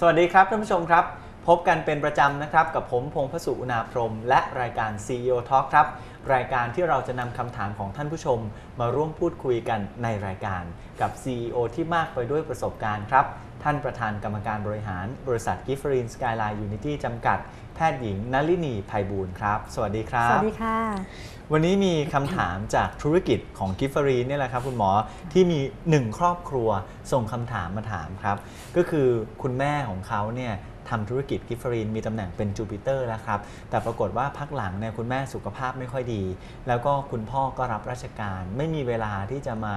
สวัสดีครับท่านผู้ชมครับ พบกันเป็นประจำนะครับ กับผมพงพสุอุณาพรหมและรายการ CEO Talk ครับ รายการที่เราจะนำคำถามของท่านผู้ชม มาร่วมพูดคุยกันในรายการกับ CEO ที่มากไปด้วยประสบการณ์ครับ ท่านประธานกรรมการบริหาร บริษัทกิฟฟรีนสกายไลน์ยูนิตี้จำกัด แพทย์หญิงนลินีไพบูลย์ครับ สวัสดีครับ สวัสดีค่ะ วันนี้มีคำถามจากธุรกิจของกิฟฟรีนี่ยแหละครับ คุณหมอที่มีหนึ่งครอบครัวส่งคำถามมาถามครับ ก็คือคุณแม่ของเขาเนี่ยทำธุรกิจกิฟฟรีนมีตำแหน่งเป็นจูปิเตอร์แล้วครับ แต่ปรากฏว่าพักหลังเนี่ยคุณแม่สุขภาพไม่ค่อยดี แล้วก็คุณพ่อก็รับราชการ ไม่มีเวลาที่จะมา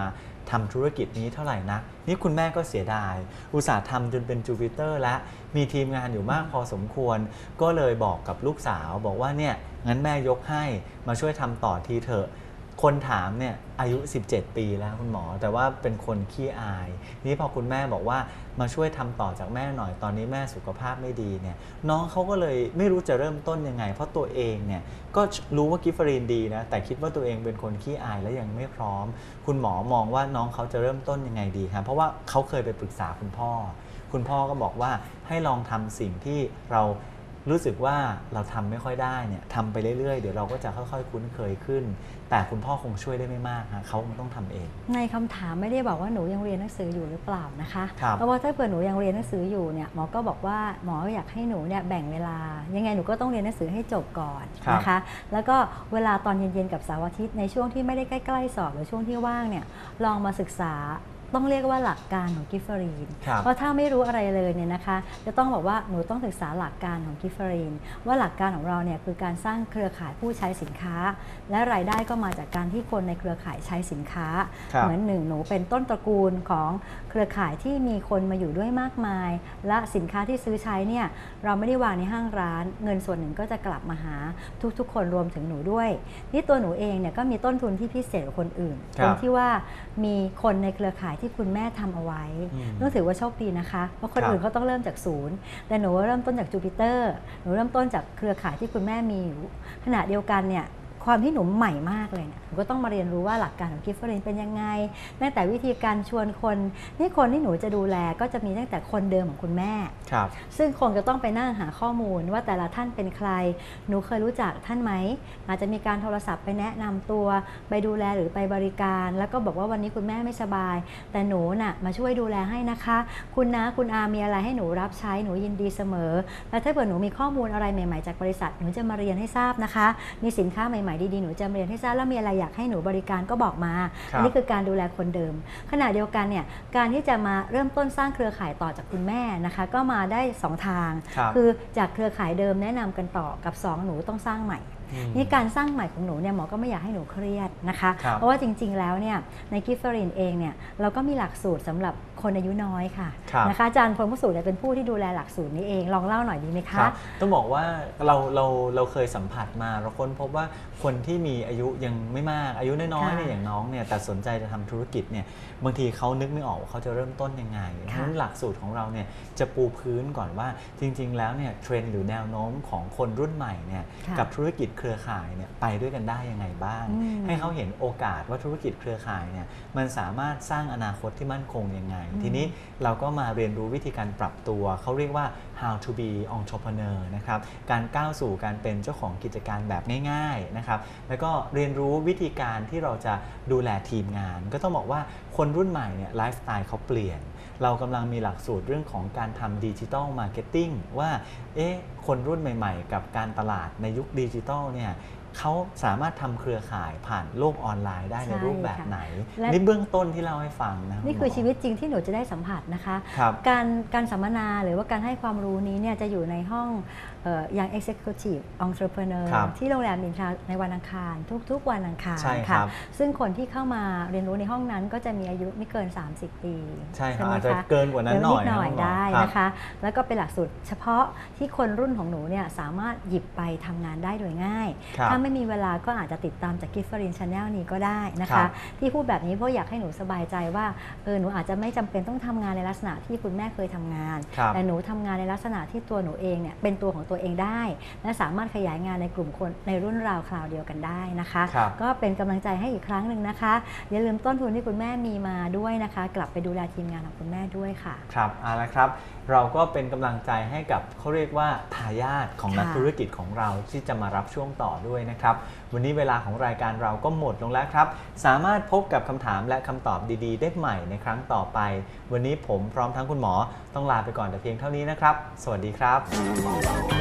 ทำธุรกิจนี้เท่าไหร่นักนี่คุณแม่ก็เสียดาย อุตส่าห์ทำจนเป็นจูปิเตอร์และมีทีมงานอยู่มากพอสมควร ก็เลยบอกกับลูกสาวบอกว่าเนี่ยงั้นแม่ยกให้มาช่วยทำต่อทีเถอะ คนถามเนี่ยอายุ 17 ปีแล้วคุณหมอ แต่ว่าเป็นคนขี้อาย นี่พอคุณแม่บอกว่ามาช่วยทำต่อจากแม่หน่อยตอนนี้แม่สุขภาพไม่ดีเนี่ยน้องเขาก็เลยไม่รู้จะเริ่มต้นยังไง เพราะตัวเองเนี่ยก็รู้ว่ากิฟฟรีนดีนะแต่คิดว่าตัวเองเป็นคนขี้อายและยังไม่พร้อม คุณหมอมองว่าน้องเขาจะเริ่มต้นยังไงดีครับเพราะว่าเขาเคยไปปรึกษาคุณพ่อ คุณพ่อก็บอกว่าให้ลองทำสิ่งที่เรา รู้สึกว่าเราทำไม่ค่อยได้เนี่ยทำไปเรื่อยๆ เดี๋ยวเราก็จะค่อยๆ คุ้นเคยขึ้น แต่คุณพ่อคงช่วยได้ไม่มากฮะเขาคงต้องทำเอง ในคำถามไม่ได้บอกว่าหนูยังเรียนหนังสืออยู่หรือเปล่านะคะครับเพราะว่าถ้าเผื่อหนูยังเรียนหนังสืออยู่เนี่ยหมอก็บอกว่าหมออยากให้หนูเนี่ยแบ่งเวลา ยังไงหนูก็ต้องเรียนหนังสือให้จบก่อนนะคะ แล้วก็เวลาตอนเย็นๆกับเสาร์อาทิตย์ในช่วงที่ไม่ได้ใกล้ๆสอบหรือช่วงที่ว่างเนี่ยลองมาศึกษา ต้องเรียกว่าหลักการของกิฟเฟอรีน ครับเพราะถ้าไม่รู้อะไรเลยเนี่ยนะคะ จะต้องบอกว่าหนูต้องศึกษาหลักการของกิฟเฟอรีน ว่าหลักการของเราเนี่ยคือการสร้างเครือข่ายผู้ใช้สินค้า และรายได้ก็มาจากการที่คนในเครือข่ายใช้สินค้า ครับ เหมือนหนึ่งหนูเป็นต้นตระกูลของเครือข่ายที่มีคนมาอยู่ด้วยมากมาย และสินค้าที่ซื้อใช้เนี่ยเราไม่ได้วางในห้างร้าน เงินส่วนหนึ่งก็จะกลับมาหาทุกๆ คนรวมถึงหนูด้วย นี่ตัวหนูเองเนี่ยก็มีต้นทุนที่พิเศษกว่าคนอื่นคตรับ รงที่ว่ามีคนในเครือข่ายที่คุณแม่ทำเอาไว้อืมต้องถือว่าโชคดีนะคะเพราะคนครับอื่นเขาต้องเริ่มจากศูนย์ แต่หนูเริ่มต้นจากจูปิเตอร์หนูเริ่มต้นจากเครือข่ายที่คุณแม่มีอยู่ขณะเดียวกันเนี่ย ความที่หนูใหม่มากเลยเนี่ยหนูก็ต้องมาเรียนรู้ว่าหลักการของกิฟต์เฟอร์เรนเป็นยังไงตั้งแต่วิธีการชวนคนนี่คนที่หนูจะดูแลก็จะมีตั้งแต่คนเดิมของคุณแม่ครับซึ่งคงจะต้องไปนั่งหาข้อมูลว่าแต่ละท่านเป็นใคร หนูเคยรู้จักท่านไหม อาจจะมีการโทรศัพท์ไปแนะนำตัวไปดูแลหรือไปบริการ แล้วก็บอกว่าวันนี้คุณแม่ไม่สบาย แต่หนูน่ะมาช่วยดูแลให้นะคะ คุณนะคุณอามีอะไรให้หนูรับใช้หนูยินดีเสมอ และถ้าเกิดหนูมีข้อมูลอะไรใหม่ๆจากบริษัทหนูจะมาเรียนให้ทราบนะคะ มีสินค้าใหม่ๆดีๆหนูจะมาเรียนให้ทราบแล้วมีอะไรอยากให้หนูบริการก็บอกมาครับอันนี้คือการดูแลคนเดิม ขณะเดียวกันเนี่ยการที่จะมาเริ่มต้นสร้างเครือข่ายต่อจากคุณแม่นะคะ ก็มาได้สองทางครับคือจากเครือข่ายเดิมแนะนำกันต่อกับ 2 หนูต้องสร้างใหม่อืมนี่การสร้างใหม่ของหนูเนี่ยหมอก็ไม่อยากให้หนูเครียดนะคะครับเพราะว่าจริง ๆ แล้วเนี่ยในกิฟเฟอรินเองเนี่ยเราก็มีหลักสูตรสำหรับคนอายุน้อยค่ะครับนะคะอาจารย์พรหมสูตรเนี่ยเป็นผู้ที่ดูแลหลักสูตรนี้เองลองเล่าหน่อยดีไหมคคะรับต้องบอกว่าเราเราเราเคยสัมผัสมาเราค้นพบว่าคนที่มีอายุยังไม่มากอายุน้อยๆค่ะเนี่ยอย่างน้องเนี่ยแต่สนใจจะทำธุรกิจเนี่ยบางทีเขานึกไม่ออกว่าเขาจะเริ่มต้นยังไงเพราะฉะนั้นหลักสูตรของเราเนี่ยจะปูพื้นก่อนว่าจริง ๆ แล้วเนี่ยเทรนด์หรือแนวโน้มของคนรุ่นใหม่เนี่ยค่ะกับธุรกิจเครือข่ายเนี่ยไปด้วยกันได้ยังไงบ้างอืมให้เขาเห็นโอกาสว่าธุรกิจเครือข่ายเนี่ยมันสามารถสร้างอนาคตที่มั่นคงยังไงอืมทีนี้เราก็มาเรียนรู้วิธีการปรับตัวเขาเรียกว่า how to be entrepreneur นะครับการก้าวสู่การเป็นเจ้าของกิจการแบบง่ายๆนะครับแล้วก็เรียนรู้วิธีการที่เราจะดูแลทีมงาน ก็ต้องบอกว่าคนรุ่นใหม่เนี่ยไลฟ์สไตล์เขาเปลี่ยน เรากำลังมีหลักสูตรเรื่องของการทำดิจิตอลมาร์เก็ตติ้งว่าเอ๊ะคนรุ่นใหม่ๆ กับการตลาดในยุคดิจิทัลเนี่ย เขาสามารถทำเครือข่ายผ่านโลกออนไลน์ได้ในใช่รูปแบบค่ะไหนและนี่เบื้องต้นที่เล่าให้ฟังนะนี่ณหมคือชีวิตจริงที่หนูจะได้สัมผัสนะคะครับการการสัมมนาหรือว่าการให้ความรู้นี้เนี่ยจะอยู่ในห้องเอ่ออย่าง Executive Entrepreneur ครับที่โรงแรมอินทราในวันอังคาร ทุก ๆ วันอังคารใช่คค่ะรับซึ่งคนที่เข้ามาเรียนรู้ในห้องนั้นก็จะมีอายุไม่เกิน 30 ปีใช่ครับไหมอาจจะคะเกินกว่านั้นหน่อยเดี๋วดหน่อยนะคุณหมอได้ครับนะคะ แล้วก็เป็นหลักสูตรเฉพาะที่คนรุ่นของหนูเนี่ยสามารถหยิบไปทำงานได้โดยง่ายครับถ้าไม่มีเวลาก็อาจจะติดตามจากกิฟฟรินชาแนลนี้ก็ได้นะครัคะบที่พูดแบบนี้เพราะอยากให้หนูสบายใจว่าเออหนูอาจจะไม่จำเป็นต้องทำงานในลักษณะที่คุณแม่เคยทำงานครับแต่หนูทำงานในลักษณะที่ตัวหนูเองเนี่ยเป็นตัวของตัวเองได้ และสามารถขยายงานในกลุ่มคนในรุ่นราวคราวเดียวกันได้นะคะครับก็เป็นกำลังใจให้อีกครั้งหนึ่งนะคะ อย่าลืมต้นทุนที่คุณแม่มีมาด้วยนะคะ กลับไปดูแลทีมงานของคุณแม่ด้วยค่ะ ครับเอาละครับ เราก็เป็นกำลังใจให้กับเขาเรียกว่าทายาทของนักค่ะธุรกิจของเราที่จะมารับช่วงต่อด้วยนะครับ วันนี้เวลาของรายการเราก็หมดลงแล้วครับ สามารถพบกับคำถามและคำตอบดีๆ ได้ใหม่ในครั้งต่อไป วันนี้ผมพร้อมทั้งคุณหมอต้องลาไปก่อนแต่เพียงเท่านี้นะครับ สวัสดีครับ